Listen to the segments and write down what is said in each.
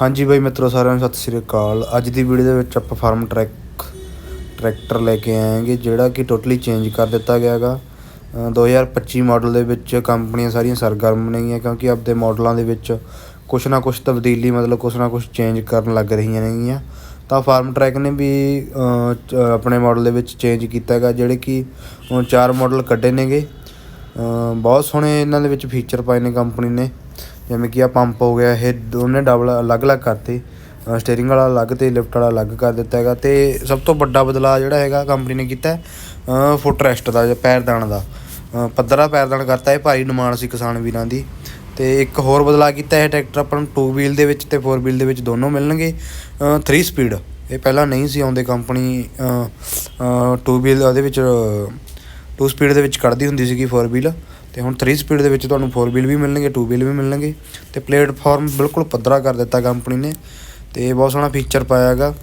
ਹਾਂਜੀ ਬਾਈ ਮਿੱਤਰੋ ਸਾਰਿਆਂ ਨੂੰ ਸਤਿ ਸ੍ਰੀ ਅਕਾਲ। ਅੱਜ ਦੀ ਵੀਡੀਓ ਦੇ ਵਿੱਚ ਆਪਾਂ ਫਾਰਮ ਟਰੈਕ ਟਰੈਕਟਰ ਲੈ ਕੇ ਆਏਗੇ ਜਿਹੜਾ ਕਿ ਟੋਟਲੀ ਚੇਂਜ ਕਰ ਦਿੱਤਾ ਗਿਆ ਹੈਗਾ। ਅ, 2025 ਮਾਡਲ ਦੇ ਵਿੱਚ ਕੰਪਨੀਆਂ ਸਾਰੀਆਂ ਸਰਗਰਮ ਨੇਗੀਆਂ ਕਿਉਂਕਿ ਆਪਦੇ ਮਾਡਲਾਂ ਦੇ ਵਿੱਚ ਕੁਛ ਨਾ ਕੁਛ ਤਬਦੀਲੀ ਮਤਲਬ ਕੁਛ ਨਾ ਕੁਛ ਚੇਂਜ ਕਰਨ ਲੱਗ ਰਹੀਆਂ ਨੇਗੀਆਂ ਤਾਂ ਫਾਰਮ ਟਰੈਕ ਨੇ ਵੀ ਆਪਣੇ ਮਾਡਲ ਦੇ ਵਿੱਚ ਚੇਂਜ ਕੀਤਾ ਹੈਗਾ ਜਿਹੜੇ ਕਿ ਚਾਰ ਮਾਡਲ ਕੱਢੇ ਨੇਗੇ। ਬਹੁਤ ਸੋਹਣੇ ਇਹਨਾਂ ਦੇ ਵਿੱਚ ਫੀਚਰ ਪਾਏ ਨੇ ਕੰਪਨੀ ਨੇ। ਜਿਵੇਂ ਕਿ ਆ ਪੰਪ ਹੋ ਗਿਆ ਇਹ ਦੋਨੇ ਡਬਲ ਅਲੱਗ-ਅਲੱਗ ਕਰਤੇ। ਸਟੀਅਰਿੰਗ ਵਾਲਾ ਅਲੱਗ ਤੇ ਲਿਫਟ ਵਾਲਾ ਅਲੱਗ ਕਰ ਦਿੱਤਾ ਹੈਗਾ ਤੇ ਸਭ ਤੋਂ ਵੱਡਾ ਬਦਲਾਅ ਜਿਹੜਾ ਹੈਗਾ ਕੰਪਨੀ ਨੇ ਕੀਤਾ ਫੁੱਟ ਰੈਸਟ ਦਾ ਜਾਂ ਪੈਰਦਾਨ ਦਾ। ਅ, ਪੱਧਰਾ ਪੈਰਦਾਨ ਕਰਤਾ ਇਹ ਭਾਰੀ ਡਿਮਾਂਡ ਸੀ ਕਿਸਾਨ ਵੀਰਾਂ ਦੀ। ਤੇ ਇੱਕ ਹੋਰ ਬਦਲਾਅ ਕੀਤਾ ਇਹ ਟਰੈਕਟਰ ਆਪਾਂ ਨੂੰ 2 ਵੀਲ ਦੇ ਵਿੱਚ ਤੇ 4 ਵੀਲ ਦੇ ਵਿੱਚ ਦੋਨੋਂ ਮਿਲਣਗੇ। 3 ਸਪੀਡ ਇਹ ਪਹਿਲਾਂ ਨਹੀਂ ਸੀ ਆਉਂਦੇ ਕੰਪਨੀ 2 ਵੀਲ ਉਹਦੇ ਵਿੱਚ 2 ਸਪੀਡ ਦੇ ਵਿੱਚ ਕੱਢਦੀ ਹੁੰਦੀ ਸੀਗੀ 4 ਵੀਲ ਤੇ ਹੁਣ 3 ਸਪੀਡ ਦੇ ਵਿੱਚ ਤੁਹਾਨੂੰ 4 ਵੀਲ ਵੀ ਮਿਲਣਗੇ 2 ਵੀਲ ਵੀ ਮਿਲਣਗੇ ਤੇ ਪਲੇਟਫਾਰਮ ਬਿਲਕੁਲ ਪੱਧਰਾ ਕਰ ਦਿੱਤਾ ਕੰਪਨੀ ਨੇ ਤੇ ਬਹੁਤ ਸੋਹਣਾ ਫੀਚਰ ਪਾਇਆ ਹੈਗਾ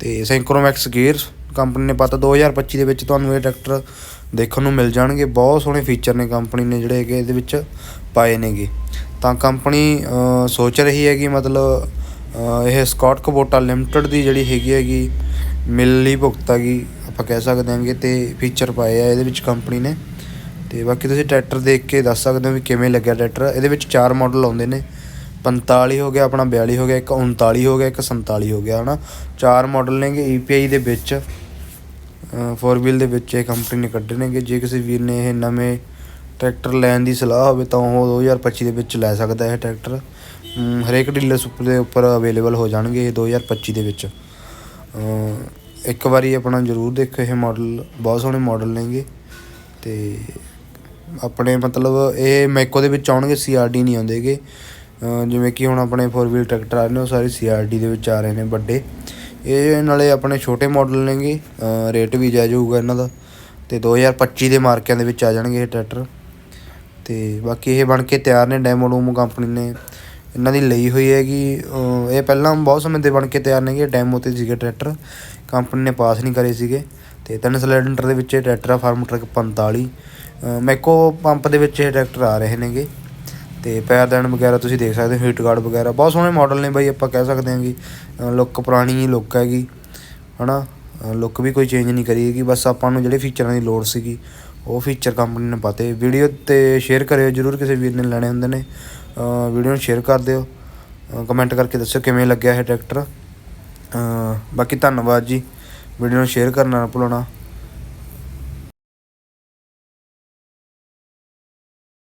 ਤੇ ਸੈਂਕਰੋਮੈਕਸ ਗੇਅਰ ਕੰਪਨੀ ਨੇ ਪਤਾ 2025 ਦੇ ਵਿੱਚ ਤੁਹਾਨੂੰ ਇਹ ਟਰੈਕਟਰ ਦੇਖਣ ਨੂੰ ਮਿਲ ਜਾਣਗੇ। ਬਹੁਤ ਸੋਹਣੇ ਫੀਚਰ ਨੇ ਕੰਪਨੀ ਨੇ ਜਿਹੜੇ ਹੈਗੇ ਇਹਦੇ ਵਿੱਚ ਪਾਏ ਨੇਗੇ। ਤਾਂ ਕੰਪਨੀ ਸੋਚ ਰਹੀ ਹੈਗੀ ਮਤਲਬ ਇਹ ਸਕਾਟ ਕਬੋਟਾ ਲਿਮਟਿਡ ਦੀ ਜਿਹੜੀ ਹੈਗੀ ਹੈਗੀ ਮਿਲੀ ਭੁਗਤ ਹੈਗੀ, ਆਪਾਂ ਕਹਿ ਸਕਦੇ ਹਾਂਗੇ ਤੇ ਫੀਚਰ ਪਾਏ ਆ ਇਹਦੇ ਵਿੱਚ ਕੰਪਨੀ ਨੇ। ਤੇ ਬਾਕੀ ਤੁਸੀਂ ਟਰੈਕਟਰ ਦੇਖ ਕੇ ਦੱਸ ਸਕਦੇ ਹੋ ਵੀ ਕਿਵੇਂ ਲੱਗਿਆ ਟਰੈਕਟਰ। ਇਹਦੇ ਵਿੱਚ ਚਾਰ ਮਾਡਲ ਆਉਂਦੇ ਨੇ। 45 ਹੋ ਗਿਆ, ਆਪਣਾ 42 ਹੋ ਗਿਆ, ਇੱਕ 39 ਹੋ ਗਿਆ, ਇੱਕ 47 ਹੋ ਗਿਆ, ਹਨਾ। ਚਾਰ ਮਾਡਲ ਨੇਗੇ EPI ਦੇ ਵਿੱਚ। ਫੋਰ ਵੀਲ ਦੇ ਵਿੱਚ ਇਹ ਕੰਪਨੀ ਨੇ ਕੱਢੇ ਨੇਗੇ। ਜੇ ਕਿਸੇ ਵੀਰ ਨੇ ਇਹ ਨਵੇਂ ਟਰੈਕਟਰ ਲੈਣ ਦੀ ਸਲਾਹ ਹੋਵੇ ਤਾਂ ਉਹ 2025 ਦੇ ਵਿੱਚ ਲੈ ਸਕਦਾ ਹੈ ਇਹ ਟਰੈਕਟਰ। ਹਰੇਕ ਡੀਲਰ ਡੀਲਰਸ਼ਿਪ ਦੇ ਉੱਪਰ ਅਵੇਲੇਬਲ ਹੋ ਜਾਣਗੇ ਇਹ 2025 ਦੇ ਵਿੱਚ। ਇੱਕ ਵਾਰੀ ਆਪਣਾ ਜ਼ਰੂਰ ਦੇਖੋ ਇਹ ਮਾਡਲ ਬਹੁਤ ਸੋਹਣੇ ਮਾਡਲ ਨੇਗੇ। ਤੇ ਆਪਣੇ ਮਤਲਬ ਇਹ ਮੈਕੋ ਦੇ ਵਿੱਚ ਆਉਣਗੇ ਸੀਆਰਡੀ ਨਹੀਂ ਆਉਂਦੇਗੇ ਅਹ ਜਿਵੇਂ ਕਿ ਹੁਣ ਆਪਣੇ 4 ਵੀਲ ਟਰੈਕਟਰ ਆ ਰਹੇ ਨੇ, ਉਹ ਸਾਰੇ ਸੀਆਰਡੀ ਦੇ ਵਿੱਚ ਆ ਰਹੇ ਨੇ ਵੱਡੇ। ਇਹ ਨਾਲੇ ਆਪਣੇ ਛੋਟੇ ਮਾਡਲ ਨੇਗੇ ਰੇਟ ਵੀ ਜਾਇਜ਼ ਹੋਊਗਾ ਇਹਨਾਂ ਦਾ। ਤੇ 2025 ਦੇ ਮਾਰਕਿਆਂ ਦੇ ਵਿੱਚ ਆ ਜਾਣਗੇ ਇਹ ਟਰੈਕਟਰ ਤੇ ਬਾਕੀ ਇਹ ਬਣ ਕੇ ਤਿਆਰ ਨੇ ਡੈਮੋ ਡੂਮੋ ਕੰਪਨੀ ਨੇ। ਇਹਨਾਂ ਦੀ ਲਈ ਹੋਈ ਹੈਗੀ ਇਹ ਪਹਿਲਾਂ ਬਹੁਤ ਸਮੇਂ ਦੇ ਬਣ ਕੇ ਤਿਆਰ ਨੇਗੇ ਡੈਮੋ ਤੇ ਸੀਗੇ ਟਰੈਕਟਰ ਕੰਪਨੀ ਨੇ ਪਾਸ ਨਹੀਂ ਕਰੇ ਸੀਗੇ। ਤੇ ਤਿੰਨ ਸਿਲੰਡਰ ਦੇ ਵਿੱਚ ਇਹ ਟਰੈਕਟਰ ਆ, ਫਾਰਮ ਟਰੱਕ 45 ਮੈਕੋ ਪੰਪ ਦੇ ਵਿੱਚ ਇਹ ਟਰੈਕਟਰ ਆ ਰਹੇ ਨੇਗੇ। ਤੇ ਪੈਰਦਾਨ ਵਗੈਰਾ ਤੁਸੀਂ ਦੇਖ ਸਕਦੇ ਹੋ, ਹੀਟ ਗਾਰਡ ਵਗੈਰਾ। ਬਹੁਤ ਸੋਹਣੇ ਮਾਡਲ ਨੇ ਬਾਈ, ਆਪਾਂ ਕਹਿ ਸਕਦੇ ਹਾਂ ਕਿ ਲੁੱਕ ਪੁਰਾਣੀ ਲੁੱਕ ਹੈਗੀ, ਹਨਾ? ਲੁੱਕ ਵੀ ਕੋਈ ਚੇਂਜ ਨਹੀਂ ਕਰੀ ਹੈਗੀ, ਬਸ ਆਪਾਂ ਨੂੰ ਜਿਹੜੇ ਫੀਚਰਾਂ ਦੀ ਲੋੜ ਸੀਗੀ, ਉਹ ਫੀਚਰ ਕੰਪਨੀ ਨੇ ਪਾਤੇ। ਵੀਡੀਓ ਤੇ ਸ਼ੇਅਰ ਕਰਿਓ, ਜਰੂਰ ਕਿਸੇ ਵੀਰ ਨੇ ਲੈਣੇ ਹੁੰਦੇ ਨੇ। ਵੀਡੀਓ ਨੂੰ ਸ਼ੇਅਰ ਕਰ ਦਿਓ। ਕਮੈਂਟ ਕਰਕੇ ਦੱਸਿਓ ਕਿਵੇਂ ਲੱਗਿਆ ਇਹ ਟਰੈਕਟਰ। ਬਾਕੀ ਧੰਨਵਾਦ ਜੀ। ਵੀਡੀਓ ਨੂੰ ਸ਼ੇਅਰ ਕਰਨਾ ਨਾ ਭੁੱਲਣਾ।